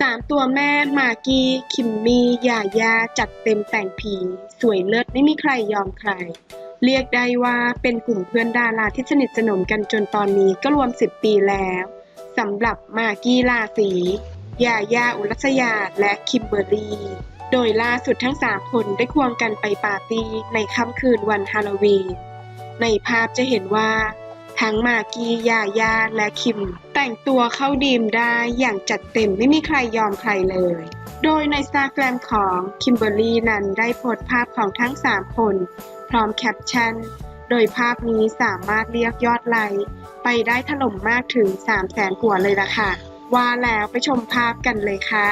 สามตัวแม่มากี้คิมมี่ยายาจัดเต็มแต่งผี สวยเลิศไม่มีใครยอมใคร เรียกได้ว่าเป็นกลุ่มเพื่อนดาราที่สนิทสนมกันจนตอนนี้ก็รวม 10 ปีแล้วสำหรับมากี้ลาสียายาอุรัสยาและคิมเบอร์รี่โดยล่าสุดทั้ง3คนได้ควงกันไปปาร์ตี้ในค่ำคืนวันฮาโลวีนในภาพจะเห็นว่า ทั้งมากกี้ยายาและคิม แต่งตัวเข้าดีมได้อย่างจัดเต็มไม่มีใครยอมใครเลย โดยในสตาแกรมของคิมเบอร์รี่นั้นได้โพสต์ภาพของทั้ง 3 คน พร้อมแคปชั่น โดยภาพนี้สามารถเรียกยอดไลค์ไปได้ถล่มมากถึง 3 0 0แสนกว่าเลยล่ะค่ะ ว่าแล้วไปชมภาพกันเลยค่ะ